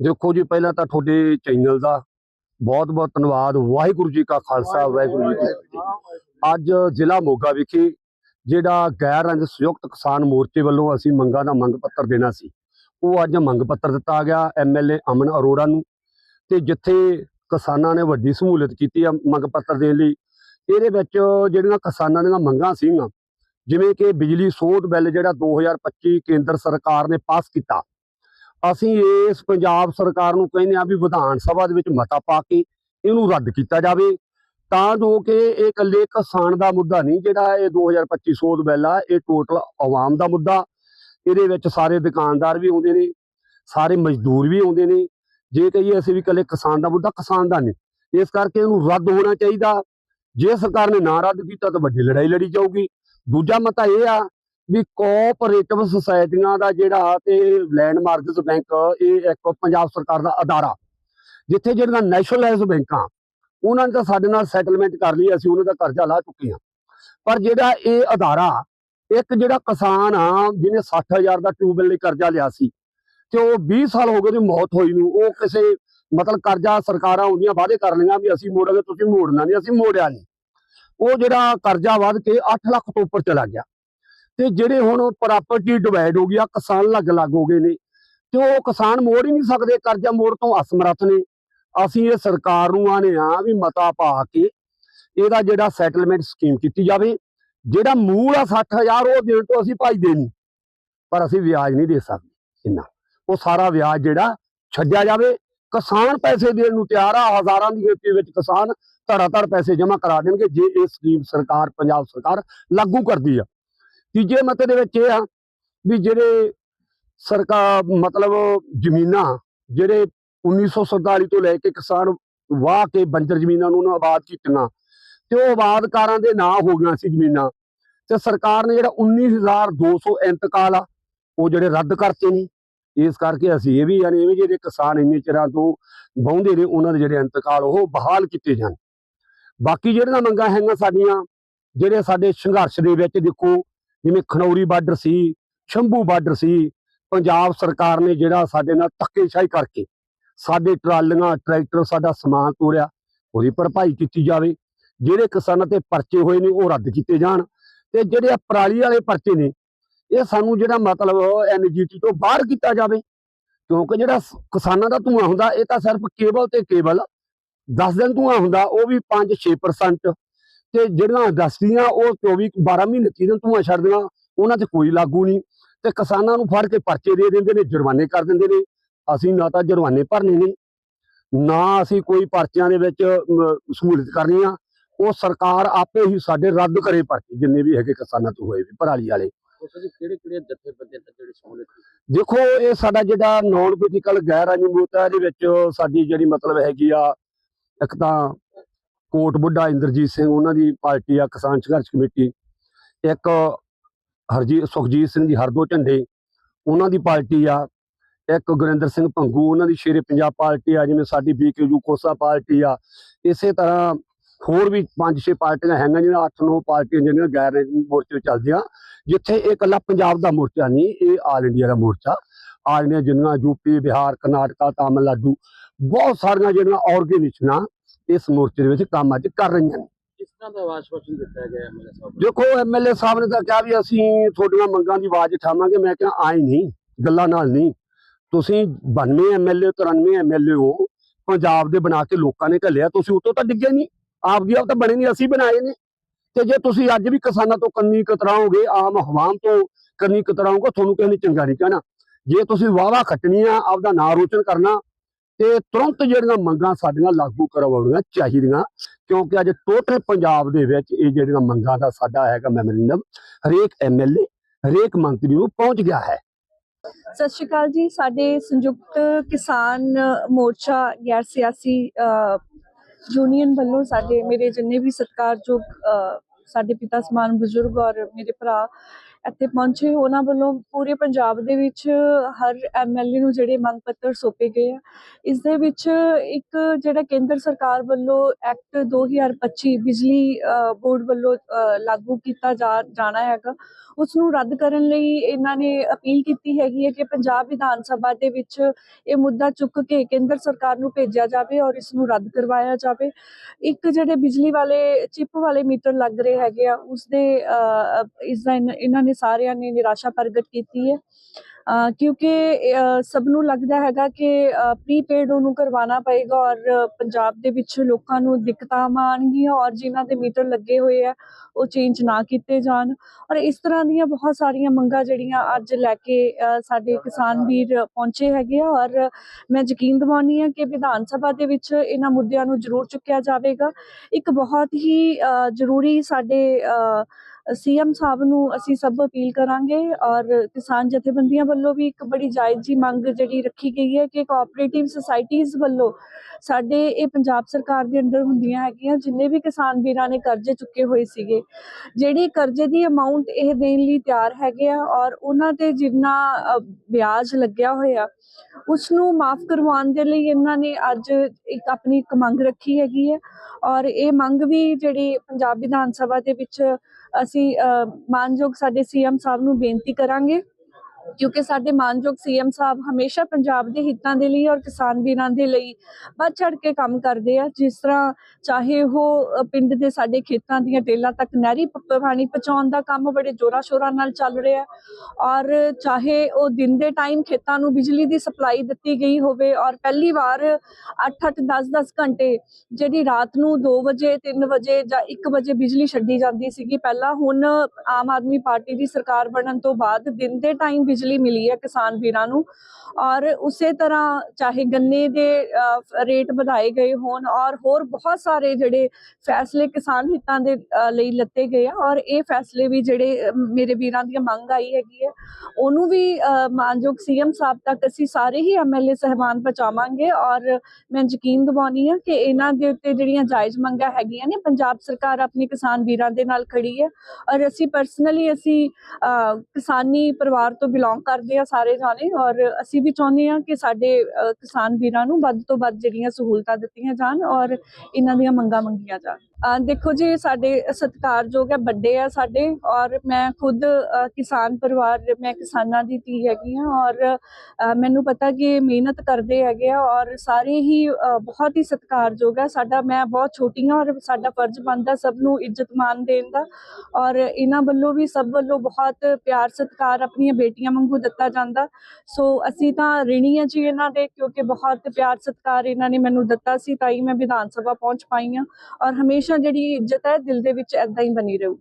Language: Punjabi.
ਦੇਖੋ ਜੀ ਪਹਿਲਾਂ ਤਾਂ ਤੁਹਾਡੇ ਚੈਨਲ ਦਾ ਬਹੁਤ ਬਹੁਤ ਧੰਨਵਾਦ। ਵਾਹਿਗੁਰੂ ਜੀ ਕਾ ਖਾਲਸਾ ਵਾਹਿਗੁਰੂ ਜੀ ਕੀ ਫਤਿਹ। ਅੱਜ ਜ਼ਿਲ੍ਹਾ ਮੋਗਾ ਵਿਖੇ ਜਿਹੜਾ ਗੈਰ ਰੰਜ ਸੰਯੁਕਤ ਕਿਸਾਨ ਮੋਰਚੇ ਵੱਲੋਂ ਅਸੀਂ ਮੰਗਾਂ ਦਾ ਮੰਗ ਪੱਤਰ ਦੇਣਾ ਸੀ ਉਹ ਅੱਜ ਮੰਗ ਪੱਤਰ ਦਿੱਤਾ ਗਿਆ ਐਮਐਲਏ ਅਮਨ ਅਰੋੜਾ ਨੂੰ ਤੇ ਜਿੱਥੇ ਕਿਸਾਨਾਂ ਨੇ ਵੱਡੀ ਸਹੂਲਤ ਕੀਤੀ ਆ ਮੰਗ ਪੱਤਰ ਦੇਣ ਲਈ। ਇਹਦੇ ਵਿੱਚ ਜਿਹੜੀਆਂ ਕਿਸਾਨਾਂ ਦੀਆਂ ਮੰਗਾਂ ਸੀਗੀਆਂ ਜਿਵੇਂ ਕਿ ਬਿਜਲੀ ਸੋਧ ਬਿੱਲ ਜਿਹੜਾ 2025 ਕੇਂਦਰ ਸਰਕਾਰ ਨੇ ਪਾਸ ਕੀਤਾ ਅਸੀਂ ਇਸ ਪੰਜਾਬ ਸਰਕਾਰ ਨੂੰ ਕਹਿੰਦੇ ਆ ਵੀ ਵਿਧਾਨ ਸਭਾ ਦੇ ਵਿੱਚ ਮਤਾ ਪਾ ਕੇ ਇਹਨੂੰ ਰੱਦ ਕੀਤਾ ਜਾਵੇ। ਤਾਂ ਜੋ ਕਿ ਇਹ ਇਕੱਲੇ ਕਿਸਾਨ ਦਾ ਮੁੱਦਾ ਨਹੀਂ, ਜਿਹੜਾ ਇਹ 2025 ਸੋਧ ਬਿੱਲ ਆ, ਇਹ ਟੋਟਲ ਆਵਾਮ ਦਾ ਮੁੱਦਾ। ਇਹਦੇ ਵਿੱਚ ਸਾਰੇ ਦੁਕਾਨਦਾਰ ਵੀ ਆਉਂਦੇ ਨੇ, ਸਾਰੇ ਮਜ਼ਦੂਰ ਵੀ ਆਉਂਦੇ ਨੇ। ਜੇ ਕਹੀਏ ਅਸੀਂ ਵੀ ਇਕੱਲੇ ਕਿਸਾਨ ਦਾ ਮੁੱਦਾ, ਕਿਸਾਨ ਦਾ ਨਹੀਂ। ਇਸ ਕਰਕੇ ਇਹਨੂੰ ਰੱਦ ਹੋਣਾ ਚਾਹੀਦਾ। ਜੇ ਸਰਕਾਰ ਨੇ ਨਾ ਰੱਦ ਕੀਤਾ ਤਾਂ ਵੱਡੀ ਲੜਾਈ ਲੜੀ ਜਾਊਗੀ। ਦੂਜਾ ਮਤਾ ਇਹ ਆ ਵੀ ਕੋਆਪਰੇਟਿਵ ਸੁਸਾਇਟੀਆਂ ਦਾ ਜਿਹੜਾ ਤੇ ਲੈਂਡਮਾਰਕਸ ਬੈਂਕ ਇਹ ਇੱਕ ਪੰਜਾਬ ਸਰਕਾਰ ਦਾ ਅਦਾਰਾ। ਜਿੱਥੇ ਜਿਹੜੀਆਂ ਨੈਸ਼ਨਲਾਈਜ਼ ਬੈਂਕਾਂ ਉਹਨਾਂ ਨੇ ਤਾਂ ਸਾਡੇ ਨਾਲ ਸੈਟਲਮੈਂਟ ਕਰ ਲਈ, ਅਸੀਂ ਉਹਨਾਂ ਦਾ ਕਰਜ਼ਾ ਲਾ ਚੁੱਕੇ ਹਾਂ। ਪਰ ਜਿਹੜਾ ਇਹ ਅਦਾਰਾ, ਇੱਕ ਜਿਹੜਾ ਕਿਸਾਨ ਆ, ਜਿਹਨੇ 60000 ਦਾ ਟਿਊਬਵੈਲ ਲਈ ਕਰਜ਼ਾ ਲਿਆ ਸੀ, ਤੇ ਉਹ 20 ਸਾਲ ਹੋ ਗਏ ਉਹਦੀ ਮੌਤ ਹੋਈ ਨੂੰ, ਉਹ ਕਿਸੇ ਮਤਲਬ ਕਰਜ਼ਾ ਸਰਕਾਰਾਂ ਆਉਂਦੀਆਂ ਵਾਅਦੇ ਕਰ ਲਈਆਂ ਵੀ ਅਸੀਂ ਮੋੜਾਂਗੇ, ਤੁਸੀਂ ਮੋੜਨਾ ਨਹੀਂ, ਅਸੀਂ ਮੋੜਿਆ ਨਹੀਂ। ਉਹ ਜਿਹੜਾ ਕਰਜ਼ਾ ਵੱਧ ਕੇ 8 ਲੱਖ ਤੋਂ ਉੱਪਰ ਚਲਾ ਗਿਆ। ਤੇ ਜਿਹੜੇ ਹੁਣ ਪ੍ਰਾਪਰਟੀ ਡਿਵਾਈਡ ਹੋ ਗਈ ਆ ਕਿਸਾਨ ਲੱਗ ਲੱਗ ਹੋ ਗਏ ਨੇ। ਤੇ ਉਹ ਕਿਸਾਨ ਮੋੜ ਹੀ ਨਹੀਂ ਸਕਦੇ, ਕਰਜ਼ਾ ਮੋੜ ਤੋਂ ਅਸਮਰੱਥ ਨੇ। ਅਸੀਂ ਇਹ ਸਰਕਾਰ ਨੂੰ ਆਨੇ ਆ ਵੀ ਮਤਾ ਪਾ ਕੇ ਇਹਦਾ ਜਿਹੜਾ ਸੈਟਲਮੈਂਟ ਸਕੀਮ ਕੀਤੀ ਜਾਵੇ, ਜਿਹੜਾ ਮੂਲ ਆ 60000 ਉਹ ਦੇਣ ਤੋਂ ਅਸੀਂ ਭਾਈ ਦੇਣੀ ਪਰ ਅਸੀਂ ਵਿਆਜ ਨਹੀਂ ਦੇ ਸਕਦੇ ਇੰਨਾ। ਉਹ ਸਾਰਾ ਵਿਆਜ ਜਿਹੜਾ ਛੱਡਿਆ ਜਾਵੇ। ਕਿਸਾਨ ਪੈਸੇ ਦੇਣ ਨੂੰ ਤਿਆਰ ਆ, ਹਜ਼ਾਰਾਂ ਦੀ ਗਿਣਤੀ ਵਿੱਚ ਕਿਸਾਨ ਧੜਾ ਧੜ ਪੈਸੇ ਜਮ੍ਹਾਂ ਕਰਾ ਦੇਣਗੇ, ਜੇ ਇਹ ਸਕੀਮ ਸਰਕਾਰ, ਪੰਜਾਬ ਸਰਕਾਰ ਲਾਗੂ ਕਰਦੀ ਆ। ਤੀਜੇ ਮਤੇ ਦੇ ਵਿੱਚ ਇਹ ਆ ਵੀ ਜਿਹੜੇ ਸਰਕਾਰ ਮਤਲਬ ਜ਼ਮੀਨਾਂ, ਜਿਹੜੇ 1947 ਤੋਂ ਲੈ ਕੇ ਕਿਸਾਨ ਵਾਹ ਕੇ ਬੰਜਰ ਜ਼ਮੀਨਾਂ ਨੂੰ ਉਹਨਾਂ ਆਬਾਦ ਕੀਤੀਆਂ ਤੇ ਉਹ ਆਬਾਦਕਾਰਾਂ ਦੇ ਨਾਂ ਹੋ ਗਈਆਂ ਸੀ ਜ਼ਮੀਨਾਂ ਤੇ ਸਰਕਾਰ ਨੇ ਜਿਹੜਾ 19200 ਇੰਤਕਾਲ ਆ, ਉਹ ਜਿਹੜੇ ਰੱਦ ਕਰਤੇ ਨੇ। ਇਸ ਕਰਕੇ ਅਸੀਂ ਇਹ ਵੀ ਯਾਨੀ ਇਹ ਵੀ ਜਿਹੜੇ ਕਿਸਾਨ ਇੰਨੇ ਚਿਰਾਂ ਤੋਂ ਵਾਹੁੰਦੇ ਨੇ, ਉਹਨਾਂ ਦੇ ਜਿਹੜੇ ਇੰਤਕਾਲ ਉਹ ਬਹਾਲ ਕੀਤੇ ਜਾਣ। ਬਾਕੀ ਜਿਹੜੀਆਂ ਮੰਗਾਂ ਹੈਗੀਆਂ ਸਾਡੀਆਂ, ਜਿਹੜੇ ਸਾਡੇ ਸੰਘਰਸ਼ ਦੇ ਵਿੱਚ ਦੇਖੋ ਜਿਵੇਂ ਖਨੌਰੀ ਬਾਰਡਰ ਸੀ, ਸ਼ੰਭੂ ਬਾਰਡਰ ਸੀ, ਪੰਜਾਬ ਸਰਕਾਰ ਨੇ ਜਿਹੜਾ ਸਾਡੇ ਨਾਲ ਧੱਕੇਸ਼ਾਹੀ ਕਰਕੇ ਸਾਡੇ ਟਰਾਲੀਆਂ, ਟਰੈਕਟਰ, ਸਾਡਾ ਸਮਾਨ ਤੋੜਿਆ, ਉਹਦੀ ਭਰਪਾਈ ਕੀਤੀ ਜਾਵੇ। ਜਿਹੜੇ ਕਿਸਾਨਾਂ ਤੇ ਪਰਚੇ ਹੋਏ ਨੇ, ਉਹ ਰੱਦ ਕੀਤੇ ਜਾਣ ਤੇ ਜਿਹੜੇ ਆਹ ਪਰਾਲੀ ਵਾਲੇ ਪਰਚੇ ਨੇ, ਇਹ ਸਾਨੂੰ ਜਿਹੜਾ ਮਤਲਬ ਐਨਜੀਟੀ ਤੋਂ ਬਾਹਰ ਕੀਤਾ ਜਾਵੇ। ਕਿਉਂਕਿ ਜਿਹੜਾ ਕਿਸਾਨਾਂ ਦਾ ਧੂਆਂ ਹੁੰਦਾ, ਇਹ ਤਾਂ ਸਿਰਫ ਕੇਵਲ ਤੇ ਕੇਵਲ 10 ਦਿਨ ਧੂਆਂ ਹੁੰਦਾ, ਉਹ ਵੀ 5-6% ਤੇ ਜਿਹੜੀਆਂ ਇੰਡਸਟਰੀਆਂ ਉਹ 24 12 ਮਹੀਨੇ 30 ਦਿਨ ਧੂਆਂ ਛੱਡਦੀਆਂ ਉਹਨਾਂ ਤੇ ਕੋਈ ਲਾਗੂ ਨਹੀਂ। ਤੇ ਕਿਸਾਨਾਂ ਨੂੰ ਫੜ ਕੇ ਪਰਚੇ ਦੇ ਦਿੰਦੇ ਨੇ ਜੁਰਮਾਨੇ ਕਰ ਦਿੰਦੇ ਨੇ। ਅਸੀਂ ਨਾ ਤਾਂ ਜੁਰਮਾਨੇ ਭਰਨੇ ਨੇ ਨਾ ਅਸੀਂ ਕੋਈ ਪਰਚਿਆਂ ਦੇ ਵਿੱਚ ਸਹੂਲਤ ਕਰਨੀ ਆ। ਉਹ ਸਰਕਾਰ ਆਪੇ ਹੀ ਸਾਡੇ ਰੱਦ ਕਰੇ ਪਰਚੇ ਜਿੰਨੇ ਵੀ ਹੈਗੇ ਕਿਸਾਨਾਂ ਤੋਂ ਹੋਏ ਵੀ ਪਰਾਲੀ ਵਾਲੇ। ਦੇਖੋ ਇਹ ਸਾਡਾ ਜਿਹੜਾ ਨਾਨ ਪੋਲੀਟੀਕਲ ਗੈਰ ਅਨੁਮੋਤਾ ਇਹਦੇ ਵਿੱਚ ਸਾਡੀ ਜਿਹੜੀ ਮਤਲਬ ਹੈਗੀ ਆ ਇੱਕ ਤਾਂ ਕੋਟ ਬੁੱਢਾ ਇੰਦਰਜੀਤ ਸਿੰਘ, ਉਹਨਾਂ ਦੀ ਪਾਰਟੀ ਆ, ਕਿਸਾਨ ਸੰਘਰਸ਼ ਕਮੇਟੀ। ਇੱਕ ਹਰਜੀਤ ਸੁਖਜੀਤ ਸਿੰਘ ਜੀ ਹਰਦੋ ਝੰਡੇ ਉਹਨਾਂ ਦੀ ਪਾਰਟੀ ਆ। ਇੱਕ ਗੁਰਿੰਦਰ ਸਿੰਘ ਭੰਗੂ, ਉਹਨਾਂ ਦੀ ਸ਼ੇਰੇ ਪੰਜਾਬ ਪਾਰਟੀ ਆ, ਜਿਵੇਂ ਸਾਡੀ ਬੀਕੇਯੂ ਕੋਸਾ ਪਾਰਟੀ ਆ। ਇਸੇ ਤਰ੍ਹਾਂ ਹੋਰ ਵੀ ਪੰਜ ਛੇ ਪਾਰਟੀਆਂ ਹੈਗੀਆਂ, ਜਿਹੜੀਆਂ ਅੱਠ ਨੌ ਪਾਰਟੀਆਂ ਜਿਹੜੀਆਂ ਗੈਰ ਮੋਰਚੇ ਚੱਲਦੀਆਂ, ਜਿੱਥੇ ਇਹ ਇਕੱਲਾ ਪੰਜਾਬ ਦਾ ਮੋਰਚਾ ਨਹੀਂ, ਇਹ ਆਲ ਇੰਡੀਆ ਦਾ ਮੋਰਚਾ। ਆਲ ਇੰਡੀਆ ਜਿੰਨਾ ਯੂਪੀ ਬਿਹਾਰ, ਕਰਨਾਟਕਾ, ਤਾਮਿਲਨਾਡੂ, ਬਹੁਤ ਸਾਰੀਆਂ ਜਿਹੜੀਆਂ ਆਰਗੇਨਾਈਜੇਸ਼ਨਾਂ ਇਸ ਮੋਰਚੇ ਦੇ ਵਿੱਚ ਕੰਮ ਅੱਜ ਕਰ ਰਹੀਆਂ ਨੇ। ਕਿਸ ਤਰ੍ਹਾਂ ਦਾ ਆਸ਼ਵਾਸਨ ਦਿੱਤਾ ਗਿਆ ਐਮਐਲਏ ਸਾਹਿਬ ਨੂੰ? ਦੇਖੋ ਐਮਐਲਏ ਸਾਹਿਬ ਨੇ ਤਾਂ ਕਿਹਾ ਵੀ ਅਸੀਂ ਤੁਹਾਡੀਆਂ ਮੰਗਾਂ ਦੀ ਆਵਾਜ਼ ਉਠਾਵਾਂਗੇ। ਮੈਂ ਕਿਹਾ ਆਏ ਨਹੀਂ ਗੱਲਾਂ ਨਾਲ ਨਹੀਂ। ਤੁਸੀਂ 92 ਐਮਐਲਏ 93 ਐਮਐਲਏ ਹੋ ਪੰਜਾਬ ਦੇ ਬਣਾ ਕੇ ਲੋਕਾਂ ਨੇ ਘੱਲਿਆ ਤੁਸੀਂ ਉਤੋਂ ਤਾਂ ਡਿੱਗੇ ਨਹੀਂ। ਆਪਦੀ ਆਪ ਤਾਂ ਬਣੇ ਨਹੀਂ ਅਸੀਂ ਬਣਾਏ ਨੇ। ਤੇ ਜੇ ਤੁਸੀਂ ਅੱਜ ਵੀ ਕਿਸਾਨਾਂ ਤੋਂ ਕੰਨੀ ਕਤਰਾਓਗੇ ਆਮ ਹਵਾਮ ਤੋਂ ਕੰਨੀ ਕਤਰਾਓਗੇ ਤੁਹਾਨੂੰ ਨੇ ਚੰਗਾ ਨਹੀਂ ਕਹਿਣਾ। ਜੇ ਤੁਸੀਂ ਵਾਵਾ ਖੱਟਣੀਆਂ ਆਪਦਾ ਨਾਂ ਰੋਸ਼ਨ ਕਰਨਾ ਤੇ ਤੁਰੰਤ ਜਿਹੜੀਆਂ ਮੰਗਾਂ ਸਾਡੀਆਂ ਲਾਗੂ ਕਰਵਾਉਣੀਆਂ ਚਾਹੀਦੀਆਂ, ਕਿਉਂਕਿ ਅੱਜ ਟੋਟਲ ਪੰਜਾਬ ਦੇ ਵਿੱਚ ਇਹ ਜਿਹੜੀਆਂ ਮੰਗਾਂ ਦਾ ਸਾਡਾ ਹੈਗਾ ਮੈਮੋਰੈਂਡਮ ਹਰੇਕ ਐਮਐਲਏ ਹਰੇਕ ਮੰਤਰੀ ਨੂੰ ਪਹੁੰਚ ਗਿਆ ਹੈ। ਸਤਿ ਸ਼੍ਰੀ ਅਕਾਲ ਜੀ, ਸਾਡੇ ਸੰਯੁਕਤ ਕਿਸਾਨ ਮੋਰਚਾ, ਗੈਰ ਸਿਆਸੀ ਯੂਨੀਅਨ ਵੱਲੋਂ ਸਾਡੇ, ਮੇਰੇ ਜਿੰਨੇ ਵੀ ਸਤਿਕਾਰਯੋਗ ਸਾਡੇ ਪਿਤਾ ਸਮਾਨ ਬਜ਼ੁਰਗ ਔਰ ਮੇਰੇ ਭਰਾ ਇੱਥੇ ਪਹੁੰਚੇ ਉਹਨਾਂ ਵੱਲੋਂ ਪੂਰੇ ਪੰਜਾਬ ਦੇ ਵਿੱਚ ਹਰ ਐਮਐਲਏ ਨੂੰ ਜਿਹੜੇ ਮੰਗ ਪੱਤਰ ਸੌਂਪੇ ਗਏ ਆ। ਇਸ ਦੇ ਵਿੱਚ ਇੱਕ ਜਿਹੜਾ ਕੇਂਦਰ ਸਰਕਾਰ ਵੱਲੋਂ ਐਕਟ 2025 ਬਿਜਲੀ ਬੋਰਡ ਵੱਲੋਂ ਲਾਗੂ ਕੀਤਾ ਜਾਣਾ ਹੈਗਾ। ਉਸ ਨੂੰ ਰੱਦ ਕਰਨ ਲਈ ਇਹਨਾਂ ਨੇ ਅਪੀਲ ਕੀਤੀ ਹੈਗੀ ਹੈ ਕਿ ਪੰਜਾਬ ਵਿਧਾਨ ਸਭਾ ਦੇ ਵਿੱਚ ਇਹ ਮੁੱਦਾ ਚੁੱਕ ਕੇ ਕੇਂਦਰ ਸਰਕਾਰ ਨੂੰ ਭੇਜਿਆ ਜਾਵੇ ਔਰ ਇਸ ਨੂੰ ਰੱਦ ਕਰਵਾਇਆ ਜਾਵੇ। ਇੱਕ ਜਿਹੜੇ ਬਿਜਲੀ ਵਾਲੇ ਚਿਪ ਵਾਲੇ ਮੀਟਰ ਲੱਗ ਰਹੇ ਹੈਗੇ ਆ ਉਸ ਦੇ ਅ, ਇਸ ਦਾ ਇਹਨਾਂ ਨੇ ਸਾਰਿਆਂ ਨੇ ਨਿਰਾਸ਼ਾ ਪ੍ਰਗਟ ਕੀਤੀ ਹੈ। ਕਿਉਂਕਿ ਸਭ ਨੂੰ ਲੱਗਦਾ ਹੈਗਾ ਕਿ ਪ੍ਰੀਪੇਡ ਉਹਨੂੰ ਕਰਵਾਉਣਾ ਪਏਗਾ ਔਰ ਪੰਜਾਬ ਦੇ ਵਿੱਚ ਲੋਕਾਂ ਨੂੰ ਦਿੱਕਤਾਂ ਆਉਣਗੀਆਂ ਔਰ ਜਿਨ੍ਹਾਂ ਦੇ ਮੀਟਰ ਲੱਗੇ ਹੋਏ ਆ, ਉਹ ਚੇਂਜ ਨਾ ਕੀਤੇ ਜਾਣ। ਔਰ ਇਸ ਤਰ੍ਹਾਂ ਦੀਆਂ ਬਹੁਤ ਸਾਰੀਆਂ ਮੰਗਾਂ ਜਿਹੜੀਆਂ ਅੱਜ ਲੈ ਕੇ ਸਾਡੇ ਕਿਸਾਨ ਵੀਰ ਪਹੁੰਚੇ ਹੈਗੇ ਆ ਔਰ ਮੈਂ ਯਕੀਨ ਦਿਵਾਉਂਦੀ ਹਾਂ ਕਿ ਵਿਧਾਨ ਸਭਾ ਦੇ ਵਿੱਚ ਇਹਨਾਂ ਮੁੱਦਿਆਂ ਨੂੰ ਜ਼ਰੂਰ ਚੁੱਕਿਆ ਜਾਵੇਗਾ। ਇੱਕ ਬਹੁਤ ਹੀ ਜ਼ਰੂਰੀ ਸਾਡੇ ਸੀਐਮ ਸਾਹਿਬ ਨੂੰ ਅਸੀਂ ਸਭ ਅਪੀਲ ਕਰਾਂਗੇ ਔਰ ਕਿਸਾਨ ਜਥੇਬੰਦੀਆਂ ਵੱਲੋਂ ਵੀ ਇੱਕ ਬੜੀ ਜਾਇਜ਼ ਜੀ ਮੰਗ ਜਿਹੜੀ ਰੱਖੀ ਗਈ ਹੈ ਕਿ ਕੋਆਪਰੇਟਿਵ ਸੁਸਾਇਟੀਆਂ ਵੱਲੋਂ ਸਾਡੇ ਇਹ ਪੰਜਾਬ ਸਰਕਾਰ ਦੇ ਅੰਡਰ ਹੁੰਦੀਆਂ ਹੈਗੀਆਂ, ਜਿੰਨੇ ਵੀ ਕਿਸਾਨ ਵੀਰਾਂ ਨੇ ਕਰਜ਼ੇ ਚੁੱਕੇ ਹੋਏ ਸੀਗੇ, ਜਿਹੜੀ ਕਰਜ਼ੇ ਦੀ ਅਮਾਉਂਟ ਇਹ ਦੇਣ ਲਈ ਤਿਆਰ ਹੈਗੇ ਆ ਔਰ ਉਹਨਾਂ ਤੇ ਜਿੰਨਾ ਵਿਆਜ ਲੱਗਿਆ ਹੋਇਆ ਉਸ ਨੂੰ ਮਾਫ ਕਰਵਾਉਣ ਦੇ ਲਈ ਇਹਨਾਂ ਨੇ ਅੱਜ ਇੱਕ ਆਪਣੀ ਇੱਕ ਮੰਗ ਰੱਖੀ ਹੈਗੀ ਹੈ ਔਰ ਇਹ ਮੰਗ ਵੀ ਜਿਹੜੀ ਪੰਜਾਬ ਵਿਧਾਨ ਸਭਾ ਦੇ ਵਿੱਚ ਅਸੀਂ ਮਾਨਯੋਗ ਸਾਡੇ ਸੀਐਮ ਸਾਹਿਬ ਨੂੰ ਬੇਨਤੀ ਕਰਾਂਗੇ ਕਿਉਂਕਿ ਸਾਡੇ ਮਾਨਯੋਗ ਸੀਐਮ ਸਾਹਿਬ ਹਮੇਸ਼ਾ ਪੰਜਾਬ ਦੇ ਹਿੱਤਾਂ ਦੇ ਲਈ ਔਰ ਕਿਸਾਨ ਵੀਰਾਂ ਦੇ ਲਈ ਵੱਧ ਚੜ ਕੇ ਕੰਮ ਕਰਦੇ ਆ। ਜਿਸ ਤਰ੍ਹਾਂ ਚਾਹੇ ਉਹ ਪਿੰਡ ਦੇ ਸਾਡੇ ਖੇਤਾਂ ਦੀਆਂ ਟੇਲਾਂ ਤੱਕ ਨਹਿਰੀ ਪਾਣੀ ਪਹੁੰਚਾਉਣ ਦਾ ਕੰਮ ਬੜੇ ਜ਼ੋਰਾਂ ਸ਼ੋਰਾਂ ਨਾਲ ਚੱਲ ਰਿਹਾ ਔਰ ਚਾਹੇ ਉਹ ਦਿਨ ਦੇ ਟਾਈਮ ਖੇਤਾਂ ਨੂੰ ਬਿਜਲੀ ਦੀ ਸਪਲਾਈ ਦਿੱਤੀ ਗਈ ਹੋਵੇ ਔਰ ਪਹਿਲੀ ਵਾਰ 8-8 10-10 ਘੰਟੇ ਜਿਹੜੀ ਰਾਤ ਨੂੰ 2 ਵਜੇ 3 ਵਜੇ ਜਾਂ 1 ਵਜੇ ਬਿਜਲੀ ਛੱਡੀ ਜਾਂਦੀ ਸੀਗੀ। ਪਹਿਲਾਂ ਹੁਣ ਆਮ ਆਦਮੀ ਪਾਰਟੀ ਦੀ ਸਰਕਾਰ ਬਣਨ ਤੋਂ ਬਾਅਦ ਦਿਨ ਦੇ ਟਾਈਮ ਬਿਜਲੀ ਮਿਲੀ ਹੈ ਕਿਸਾਨ ਵੀਰਾਂ ਨੂੰ। ਔਰ ਉਸੇ ਤਰ੍ਹਾਂ ਚਾਹੇ ਗੰਨੇ ਦੇ ਰੇਟ ਵਧਾਏ ਗਏ ਹੋਣ ਔਰ ਹੋਰ ਬਹੁਤ ਸਾਰੇ ਜਿਹੜੇ ਫੈਸਲੇ ਕਿਸਾਨ ਹਿੱਤਾਂ ਦੇ ਲਈ ਲੱਤੇ ਗਏ ਆ। ਔਰ ਇਹ ਫੈਸਲੇ ਵੀ ਜਿਹੜੇ ਮੇਰੇ ਵੀਰਾਂ ਦੀ ਮੰਗ ਆਈ ਹੈਗੀ ਹੈ, ਉਹਨੂੰ ਵੀ ਮਾਨਯੋਗ ਸੀਐਮ ਸਾਹਿਬ ਤੱਕ ਅਸੀਂ ਸਾਰੇ ਹੀ ਐਮਐਲਏ ਸਹਿਬਾਨ ਪਹੁੰਚਾਵਾਂਗੇ। ਔਰ ਮੈਂ ਯਕੀਨ ਦਿਵਾਉਣੀ ਆ ਕਿ ਇਹਨਾਂ ਦੇ ਉੱਤੇ ਜਿਹੜੀਆਂ ਜਾਇਜ਼ ਮੰਗਾਂ ਹੈਗੀਆਂ ਨੇ, ਪੰਜਾਬ ਸਰਕਾਰ ਆਪਣੀ ਕਿਸਾਨ ਵੀਰਾਂ ਦੇ ਨਾਲ ਖੜੀ ਹੈ। ਔਰ ਅਸੀਂ ਪਰਸਨਲੀ ਅਸੀਂ ਕਿਸਾਨੀ ਪਰਿਵਾਰ ਤੋਂ ਬਿਲੋਂਗ ਕਰਦੇ ਆ ਸਾਰੇ ਜਾਣੇ ਔਰ ਅਸੀਂ ਵੀ ਚਾਹੁੰਦੇ ਆ ਕਿ ਸਾਡੇ ਕਿਸਾਨ ਵੀਰਾਂ ਨੂੰ ਵੱਧ ਤੋਂ ਵੱਧ ਜਿਹੜੀਆਂ ਸਹੂਲਤਾਂ ਦਿੱਤੀਆਂ ਜਾਣ ਔਰ ਇਹਨਾਂ ਦੀਆਂ ਮੰਗਾਂ ਮੰਗੀਆਂ ਜਾਣ। ਦੇਖੋ ਜੀ, ਸਾਡੇ ਸਤਿਕਾਰਯੋਗ ਹੈ, ਵੱਡੇ ਆ ਸਾਡੇ ਔਰ ਮੈਂ ਖੁਦ ਕਿਸਾਨ ਪਰਿਵਾਰ, ਮੈਂ ਕਿਸਾਨਾਂ ਦੀ ਧੀ ਹੈਗੀ ਹਾਂ ਔਰ ਮੈਨੂੰ ਪਤਾ ਕਿ ਇਹ ਮਿਹਨਤ ਕਰਦੇ ਹੈਗੇ ਆ ਔਰ ਸਾਰੇ ਹੀ ਬਹੁਤ ਹੀ ਸਤਿਕਾਰਯੋਗ ਹੈ। ਸਾਡਾ, ਮੈਂ ਬਹੁਤ ਛੋਟੀ ਹਾਂ ਔਰ ਸਾਡਾ ਫਰਜ਼ ਬਣਦਾ ਸਭ ਨੂੰ ਇੱਜ਼ਤ ਮਾਨ ਦੇਣ ਦਾ ਔਰ ਇਹਨਾਂ ਵੱਲੋਂ ਵੀ ਸਭ ਵੱਲੋਂ ਬਹੁਤ ਪਿਆਰ ਸਤਿਕਾਰ ਆਪਣੀਆਂ ਬੇਟੀਆਂ ਵਾਂਗੂ ਦਿੱਤਾ ਜਾਂਦਾ। ਸੋ ਅਸੀਂ ਤਾਂ ਰਿਣੀ ਹਾਂ ਜੀ ਇਹਨਾਂ ਦੇ ਕਿਉਂਕਿ ਬਹੁਤ ਪਿਆਰ ਸਤਿਕਾਰ ਇਹਨਾਂ ਨੇ ਮੈਨੂੰ ਦਿੱਤਾ ਸੀ, ਤਾਂ ਹੀ ਮੈਂ ਵਿਧਾਨ ਸਭਾ ਪਹੁੰਚ ਪਾਈ ਹਾਂ ਔਰ ਹਮੇਸ਼ਾ ਜਿਹੜੀ ਇੱਜ਼ਤ ਹੈ ਦਿਲ ਦੇ ਵਿੱਚ ਐਦਾਂ ਹੀ ਬਣੀ ਰਹੂ